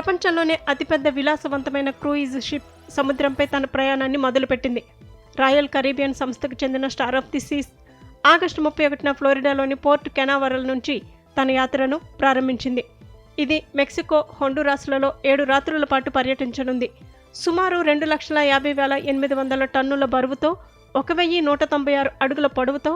ప్రపంచంలోనే అతిపెద్ద విలాసవంతమైన క్రూయిజ్ షిప్ సముద్రంపై తన ప్రయాణాన్ని మొదలుపెట్టింది. రాయల్ కరీబియన్ సంస్థకు చెందిన Star of the Seas August ముప్పై ఒకటిన ఫ్లోరిడాలోని పోర్ట్ కెనావరల్ నుంచి తన యాత్రను ప్రారంభించింది. ఇది మెక్సికో హొండురాస్లలో ఏడు రాత్రుల పాటు పర్యటించనుంది. సుమారు రెండు లక్షల యాభై వేల ఎనిమిది వందల టన్నుల బరువుతో ఒక వెయ్యి నూట తొంభై ఆరు అడుగుల పొడవుతో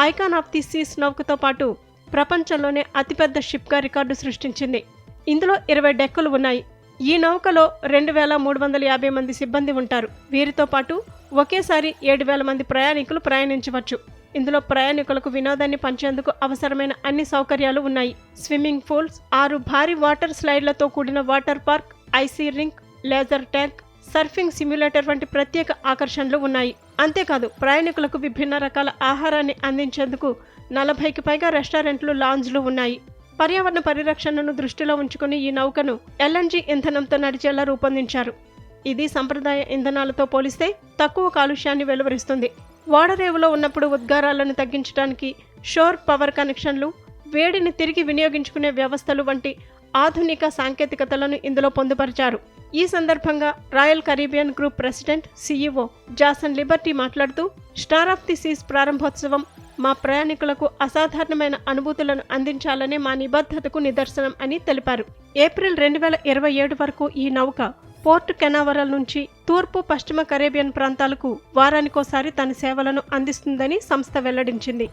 ఐకాన్ ఆఫ్ ది సీస్ నౌకతో పాటు ప్రపంచంలోనే అతిపెద్ద షిప్గా రికార్డు సృష్టించింది. ఇందులో ఇరవై డెక్కులు ఉన్నాయి. ఈ నౌకలో రెండు వేల మూడు వందల యాభై మంది సిబ్బంది ఉంటారు. వీరితో పాటు ఒకేసారి ఏడు వేల మంది ప్రయాణికులు ప్రయాణించవచ్చు. ఇందులో ప్రయాణికులకు వినోదాన్ని పంచేందుకు అవసరమైన అన్ని సౌకర్యాలు ఉన్నాయి. స్విమ్మింగ్ పూల్స్ ఆరు భారీ వాటర్ స్లైడ్లతో కూడిన water park ice rink laser tank surfing simulator వంటి ప్రత్యేక ఆకర్షణలు ఉన్నాయి. అంతేకాదు ప్రయాణికులకు విభిన్న రకాల ఆహారాన్ని అందించేందుకు నలభైకి పైగా రెస్టారెంట్లు లాంజ్లు ఉన్నాయి. పర్యావరణ పరిరక్షణను దృష్టిలో ఉంచుకుని ఈ నౌకను ఎల్ఎన్జీ ఇంధనంతో నడిచేలా రూపొందించారు. ఇది సంప్రదాయ ఇంధనాలతో పోలిస్తే తక్కువ కాలుష్యాన్ని వెలువరిస్తుంది. ఓడరేవులో ఉన్నప్పుడు ఉద్గారాలను తగ్గించడానికి షోర్ పవర్ కనెక్షన్లు వేడిని తిరిగి వినియోగించుకునే వ్యవస్థలు వంటి ఆధునిక సాంకేతికతలను ఇందులో పొందుపరిచారు. ఈ సందర్భంగా Royal Caribbean group president CEO Jason Liberty మాట్లాడుతూ స్టార్ ఆఫ్ ది సీస్ ప్రారంభోత్సవం మా ప్రయాణికులకు అసాధారణమైన అనుభూతులను అందించాలనే మా నిబద్ధతకు నిదర్శనం అని తెలిపారు. ఏప్రిల్ రెండు వేల ఇరవై ఏడు వరకు ఈ నౌక పోర్ట్ కెనావరల్ నుంచి తూర్పు పశ్చిమ కరేబియన్ ప్రాంతాలకు వారానికోసారి తన సేవలను అందిస్తుందని సంస్థ వెల్లడించింది.